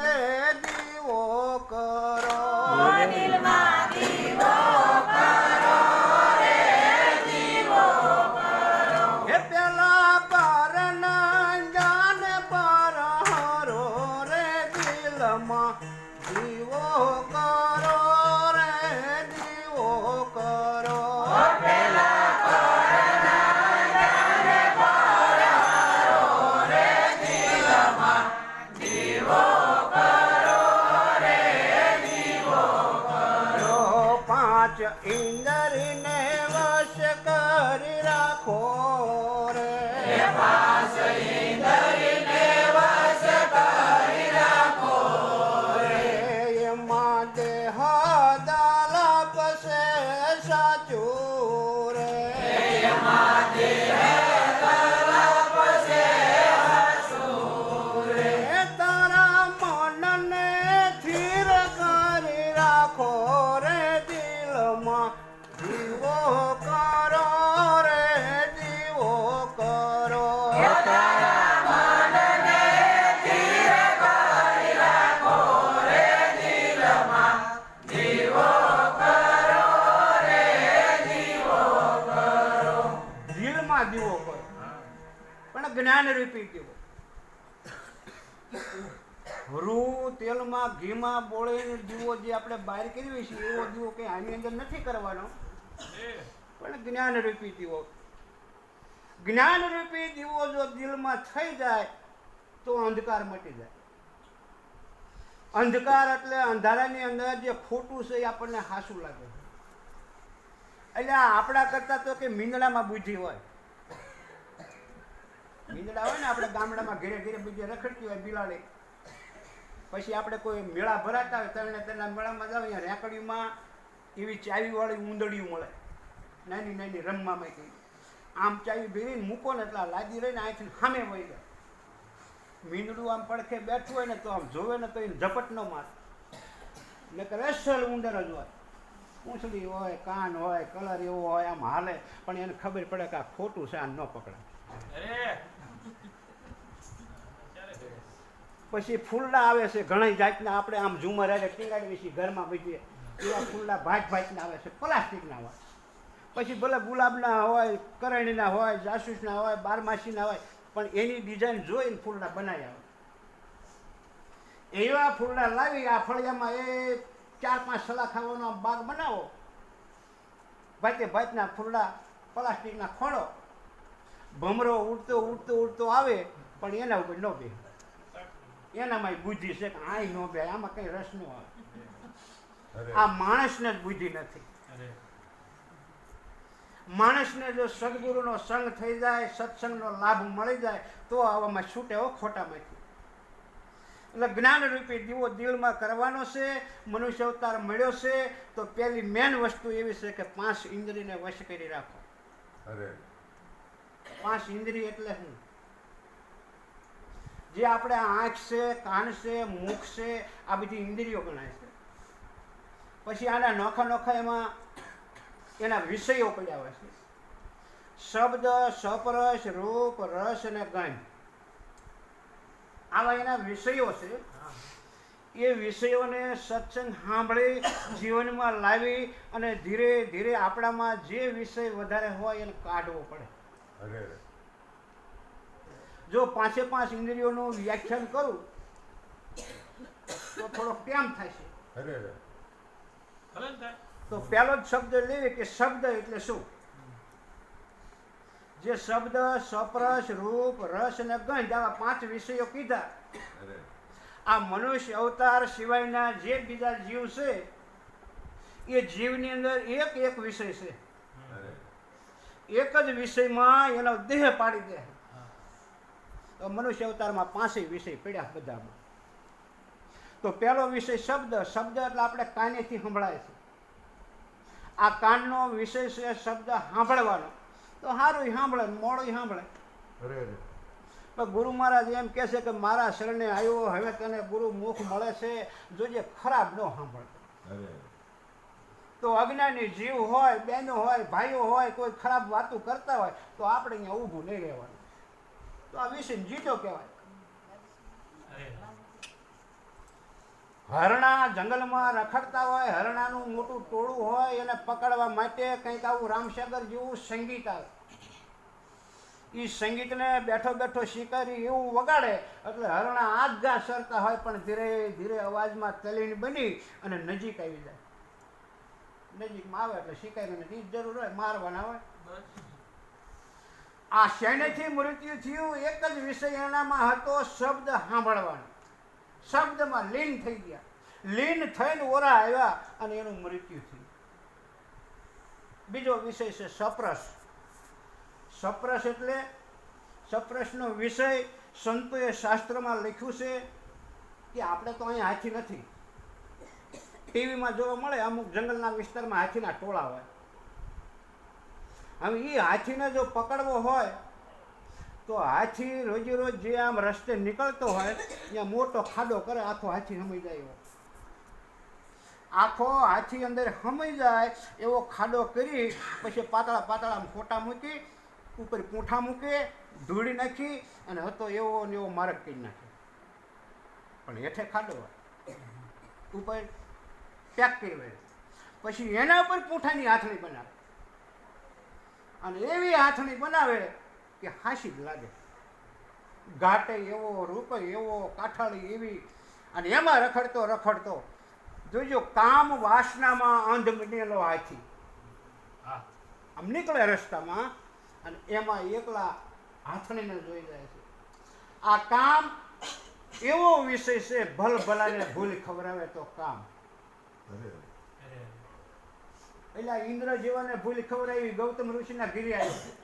Hey! દેહ દાલા પસે સાચું. પણ જ્ઞાન રૂપી દીવો તેલમાં, ઘીમાં બોળીને દીવો જે આપણે બહાર કરીએ છીએ, એવો દીવો કંઈ આની અંદર નથી કરવાનો. પણ જ્ઞાન રૂપી દીવો. જ્ઞાન રૂપી દીવો જો દિલમાં થઈ જાય, તો અંધકાર મટી જાય. અંધકાર એટલે અંધારાની અંદર જે ખોટું છે એ આપણને હાસું લાગે એટલે આપણા કરતા તો કે મીંદડામાં બુદ્ધિ હોય. મીંદડા હોય ને આપણે ગામડામાં ઘેરે ઘેરે બીજે રખડતી હોય બિલાડી. પછી આપણે કોઈ મેળા ભરાતા હોય તરણે તેના મેળામાં જાવ અહીંયા રેકડીમાં એવી ચાવીવાળી ઉંદડીયું મળે. નાની નાની રમવામાં કઈ આમ ચાવી ભેરીને મૂકો ને એટલે લાદી રહીને અહીંથી સામે વહી જાય. મીંદડું આમ પડખે બેઠું હોય ને તો આમ જોવે ને તો એને ઝપટ ન મારે. નકર અસલ ઉંદર જ હોય. પૂંછડી હોય, કાન હોય, કલર એવો હોય, આમ હાલે. પણ એને ખબર પડે કે આ ખોટું છે આ ન પકડાય. પછી ફૂલડા આવે છે ઘણી જાતના આપણે આમ ઝુમર એટલે ટીંગાડીએ છીએ ઘરમાં બીજી એવા ફૂલડા ભાત ભાતના આવે છે, પ્લાસ્ટિકના હોય. પછી ભલે ગુલાબના હોય, કરણીના હોય, જાસૂસના હોય, બારમાસીના હોય, પણ એની ડિઝાઇન જોઈને ફૂલડા બનાવી આવે એવા ફૂલડા લાવી, આ ફળિયામાં એ ચાર પાંચ સલાખાઓનો બાગ બનાવો. ભાતે ભાતના ફૂલડા પ્લાસ્ટિકના ખોળો. ભમરો ઉડતો ઉડતો ઉડતો આવે, પણ એના ઉપર ન બે એનામાં બુદ્ધિ છે કે આય નો બે આમાં કઈ રસ ન હોય. આ માણસને જ બુદ્ધિ નથી. માણસને જો સદગુરુનો સંગ થઈ જાય સત્સંગનો લાભ મળી જાય તો આવામાં છૂટે હો ખોટામાંથી એટલે જ્ઞાનરૂપી દીવો દિલમાં કરવાનો છે મનુષ્ય અવતાર મળ્યો છે તો પહેલી મેન વસ્તુ એવી છે કે પાંચ ઇન્દ્રિયને વશ કરી રાખો. અરે. પાંચ ઇન્દ્રિય એટલે શું? જે આપણે આંખ છે, કાન છે, મુખ છે, આ બધી ઇન્દ્રિયો ગણાય છે. પછી આના નોખા નોખા એમાં એના વિષયો પડ્યા હોય છે. શબ્દ, સપરસ, રૂપ, રસ અને ગંધ. આવા એના વિષયો છે. એ વિષયોને સત્સંગ સાંભળી, જીવનમાં લાવી અને ધીરે ધીરે આપણામાં જે વિષય વધારે હોય એને કાઢવો પડે. અરે જો પાંચે પાંચ ઇન્દ્રિયોનું વ્યાખ્યાન કરું તો થોડો કેમ થાય છે. અરે અરે. તો પહેલો જ શબ્દ લેવે કે શબ્દ એટલે શું? જે શબ્દ સપરસ રૂપ રસ અને ગંધ આવા પાંચ વિષયો કીધા આ મનુષ્ય અવતાર સિવાયના જે બીજા જીવ છે એ જીવની અંદર એક એક વિષય છે. એક જ વિષયમાં એનો દેહ પાડી દે. મનુષ્ય અવતારમાં પાંચેય વિષય પડ્યા બધામાં. તો પહેલો વિષય શબ્દ શબ્દ એટલે આપણે કાનેથી સંભળાય છે. આ કાનનો વિષય છે શબ્દ સાંભળવાનો. તો સારું સાંભળે મોડું સાંભળે. પણ ગુરુ મહારાજ એમ કહે છે કે મારા શરણે આવ્યો હવે તને ગુરુ મુખ મળે છે જોજે ખરાબ ન સાંભળતો. તો અજ્ઞાની જીવ હોય બહેનો હોય ભાઈઓ હોય કોઈ ખરાબ વાતો કરતા હોય તો આપણે અહીંયા ઊભું નહીં રહેવાનું. તો આ વિષય જીતો કહેવાય. હરણા જંગલમાં રખડતા હોય હરણાનું મોટું ટોળું હોય એને પકડવા માટે કંઈક આવું રામસાગર જેવું સંગીત આવે. એ સંગીતને બેઠો બેઠો શિકારી એવું વગાડે એટલે હરણા આજ ગા સરતા હોય પણ ધીરે ધીરે અવાજમાં તલીન બની અને નજીક આવી જાય. નજીકમાં આવે એટલે શિકારીને જરૂર હોય મારવાના હોય. આ શેનેથી મૃત્યુ થયું એક જ વિષય એનામાં હતો શબ્દ સાંભળવાનો. શબ્દમાં લીન થઈ ગયા. લીન થઈને ઓરા આવ્યા અને એનું મૃત્યુ થયું. બીજો વિષય છે સપ્રસ. સપ્રસ એટલે સપ્રસનો વિષય સંતોએ શાસ્ત્રમાં લખ્યું છે કે આપણે તો અહીંયા હાથી નથી. ટીવીમાં જોવા મળે અમુક જંગલના વિસ્તારમાં હાથીના ટોળા હોય. હવે એ હાથીને જો પકડવો હોય, તો હાથી રોજે રોજ જે આમ રસ્તે નીકળતો હોય, ત્યાં મોટો ખાડો કરે, આખો હાથી સમય જાય એવો. આખો હાથી અંદર સમય જાય, એવો ખાડો કરી, પછી પાતળા પાતળા આમ ફોટા મૂકી, ઉપર પૂંઠા મૂકે, ધૂળી નાખી, અને હતો એવો ને એવો માર્ગ કરી નાખે. પણ હેઠે ખાડો હોય. ઉપર પેક કરી પછી એના ઉપર પૂંઠાની હાથણી બનાવે. અને એવી હાથણી બનાવે કે હાસી જ લાગે. ઘાટે એવો રૂપ એવો કાઠાળી એવી અને એમાં રખડતો રખડતો. જોજો કામ વાસનામાં અંધ બનેલો હાથી. આમ નીકળે રસ્તામાં અને એમાં એકલા હાથણીને જોઈ જાય છે. આ કામ એવો વિષય છે ભલ ભલાને ભૂલ ખવડાવે તો કામ. એટલે ઇન્દ્ર જેવાને ભૂલ ખવડાવી ગૌતમ ઋષિના ગીરી આવી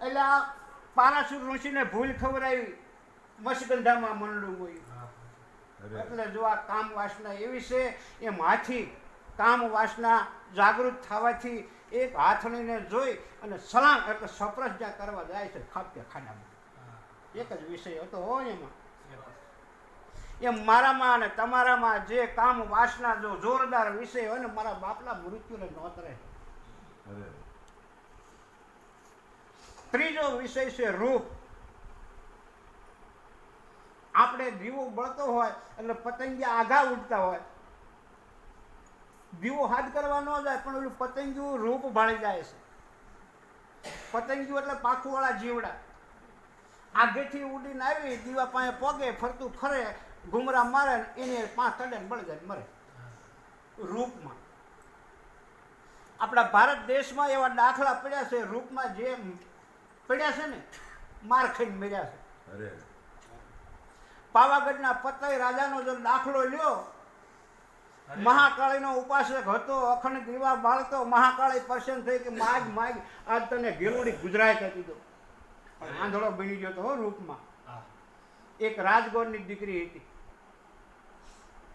એટલે આ પારાસુર ઋષિને ભૂલ ખવડાવી મસગંધામાં મંડળું હોય એટલે જો આ કામ વાસના એવી છે એમ હાથી કામ વાસના જાગૃત થવાથી એક હાથણીને જોઈ અને સલામ એટલે સપ્રજ્ઞા કરવા જાય છે ખાપ્યા ખાડામાં એક જ વિષય હતો હોય એમાં. એમ મારામાં અને તમારામાં જે કામ વાસના જો જોરદાર વિષય હોય ને મારા બાપલા મૃત્યુને નોતરે. ત્રીજો વિષય છે રૂપ. આપણે દીવો બળતો હોય એટલે પતંગિયા આઘા ઉડતા હોય. દીવો હાથ કરવા ન જાય પણ ઓલું પતંગિયું રૂપ ભાળી જાય છે. પતંગિયું એટલે પાખુવાળા જીવડા. આગેથી ઉડીને આવી દીવા પાસે પગે ફરતું ફરે ઘુમરા મારે ને એને પાંચ તડે ને મરે. રૂપમાં. આપણા ભારત દેશમાં એવા દાખલા પડ્યા છે રૂપમાં જે પડ્યા છે ને માર ખાઈને મર્યા છે. પાવાગઢના પતય રાજાનો જો દાખલો લ્યો. મહાકાળીનો ઉપાસક હતો અખંડ દીવા બાળતો મહાકાળી પ્રસન્ન થઈ કે માગ માગ આજ તને ગેલુડી ગુજરાત હતી તો પણ આંધળો બની ગયો તો હો રૂપમાં. એક રાજગોરની દીકરી હતી.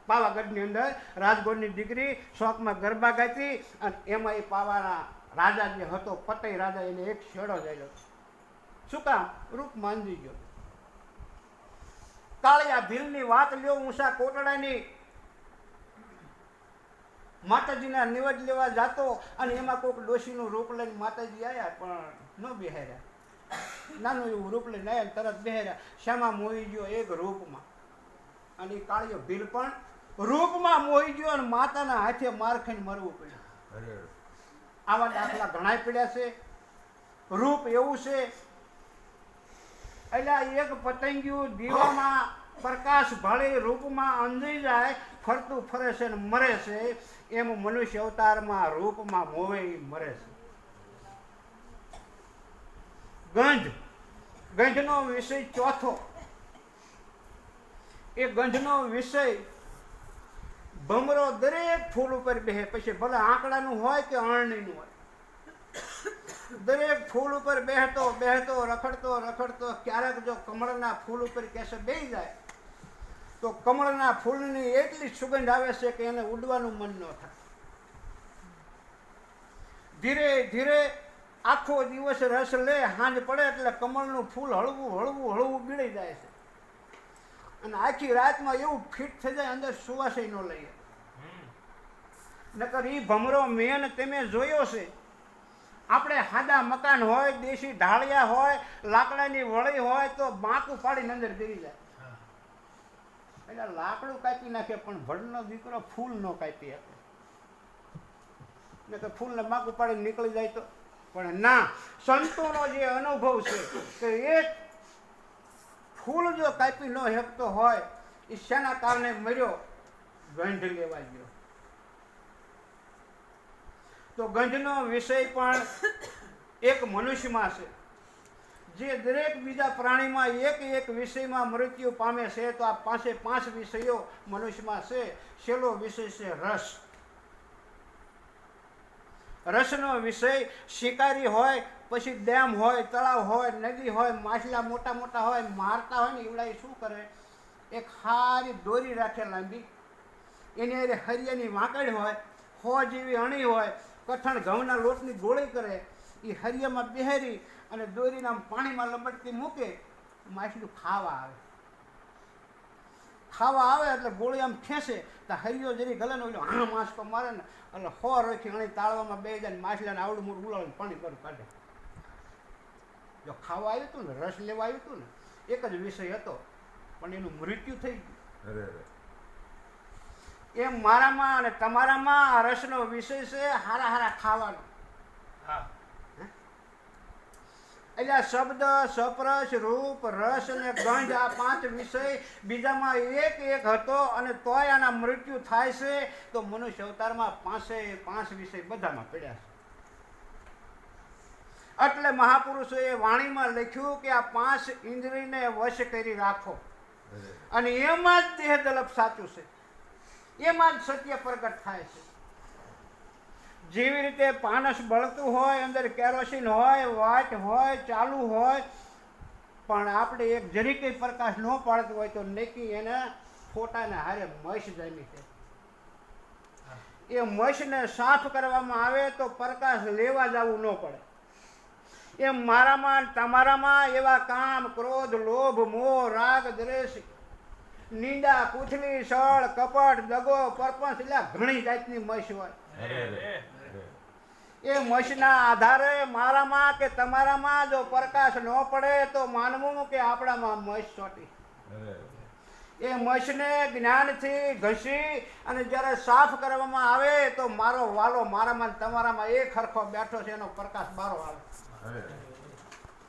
પાવાગઢની અંદર રાજગોરની દીકરી શોખમાં ગરબા ગાતી અને એમાં એ પાવાના રાજા જે હતો, પતઈ રાજા, એને એક છેડો જાય શું કામ? રૂપ માંજી ગયો. કાળિયા ભીલની વાત લ્યો ઊંસા કોટડાની. માતાજીના નિવેદ લેવા જાતો અને એમાં કોઈક ડોશીનું રૂપ લઈને માતાજી આવ્યા પણ ન બિહાર્યા. નાનું એવું રૂપ લઈને આવ્યા તરત બેહાર્યા. શ્યામા મોહી ગયો એક રૂપમાં. અને એ કાળિયો ભીલ પણ રૂપમાં મોહી ગયો અને માતાના હાથે માર ખાઈને મરવું પડ્યું. આવા દાખલા ઘણા પડ્યા છે. રૂપ એવું છે. એટલે એક પતંગિયું દીવામાં પ્રકાશ ભાળી રૂપમાં અંજી જાય ફરતું ફરે છે ને મરે છે. એમ મનુષ્ય અવતારમાં રૂપમાં મોવે મરે છે. ગંધ. ગંધનો વિષય ચોથો. એ ગંધનો વિષય ભમરો દરેક ફૂલ ઉપર બેહે. પછી ભલે આંકડાનું હોય કે અરણીનું હોય. દરેક ફૂલ ઉપર બેહતો બેહતો, રખડતો રખડતો, ક્યારેક જો કમળના ફૂલ ઉપર કેસે બેહી જાય, તો કમળના ફૂલની એટલી સુગંધ આવે છે કે એને ઉડવાનું મન ન થાય. ધીરે ધીરે આખો દિવસ રસ લે, હાંજ પડે એટલે કમળનું ફૂલ હળવું હળવું હળવું બીડી જાય છે. અને આખી રાતમાં એવું ફિટ થઈ જાય, અંદર સુવાસે ન લઈએ. નકર એ ભમરો મેન તમે જોયો છે. આપણે હાદા મકાન હોય દેશી ઢાળિયા હોય લાકડાની વળી હોય તો બાંકું પાડીને અંદર ગીરી જાય. એટલે લાકડું કાપી નાખે પણ ભડનો દીકરો ફૂલ ન કાપી શકે. ને કે ફૂલને માગ પાડીને નીકળી જાય તો. પણ ના સંતોનો જે અનુભવ છે કે એક ફૂલ જો કાપી ન હેકતો હોય એ શેના કારણે મર્યો? ગંઢ લેવા ગયો. તો ગંધનો વિષય પણ એક મનુષ્યમાં છે. જે દરેક બીજા પ્રાણીમાં એક એક વિષયમાં મૃત્યુ પામે છે, તો આ પાસે પાંચ વિષયો મનુષ્યમાં છે. છેલ્લો વિષય છે રસ. રસનો વિષય શિકારી હોય, પછી ડેમ હોય, તળાવ હોય, નદી હોય, માછલા મોટા મોટા હોય, મારતા હોય ને એવડા શું કરે? એક સારી દોરી રાખે લાંબી. એની હારે હરિયાની વાંકડ હોય, હો જેવી અણી હોય કઠણ ઘઉંના લોટની ગોળી કરે એ હરિયામાં બેહેરી અને દોરીને આમ પાણીમાં લપટતી મૂકે માછલું ખાવા આવે. ખાવા આવે એટલે ગોળી આમ ખેંચે તો હરિયો જરી ગલે ને ઓલો હા માસકો મારે ને, એટલે હો રોખી અણી તાળવામાં બે જાય ને માછલાને આવડું મોટું ઉલાળીને પાણી પર કાઢે. જો ખાવા આવ્યું હતું ને, રસ લેવા આવ્યું હતું ને, એક જ વિષય હતો, પણ એનું મૃત્યુ થઈ ગયું. એમ મારામાં અને તમારામાં આ રસનો વિષય છે હારા હારા ખાવાનો. હા. એટલે આ શબ્દ સપરસ રૂપ રસ અને ગંધ આ પાંચ વિષય બીજામાં એક એક હતો અને તોય આના મૃત્યુ થાય છે તો મનુષ્ય અવતારમાં પાંચે પાંચ વિષય બધામાં પડ્યા છે. એટલે મહાપુરુષોએ વાણીમાં લખ્યું કે આ પાંચ ઇન્દ્રિયને વશ કરી રાખો. અને એમાં જ દેહ દલપ સાચું છે. એમાં જ સત્ય પ્રગટ થાય છે. જેવી રીતે પાનસ બળતું હોય, અંદર કેરોસીન હોય, વાટ હોય, ચાલુ હોય, પણ આપણે એક જરીકે પ્રકાશ ન પાડતો હોય તો નેકી એને ફોટાને હારે મસ જામી છે. એ મસને સાફ કરવામાં આવે તો પ્રકાશ લેવા જવું ન પડે. એમ મારામાં તમારામાં એવા કામ, ક્રોધ, લોભ, મોહ, રાગ, દ્વેષ નિંદા કુથલી સળ કપટ દગો પરપંચ એટલે ઘણી જાતની મશ હોય. એ મશના આધારે મારામાં કે તમારામાં જો પ્રકાશ ન પડે તો માનવું કે આપણામાં મશ ચોટી. એ મશને જ્ઞાનથી ઘસી અને જ્યારે સાફ કરવામાં આવે તો મારો વાલો મારામાં તમારામાં એક ખરખો બેઠો છે એનો પ્રકાશ બારો આવે.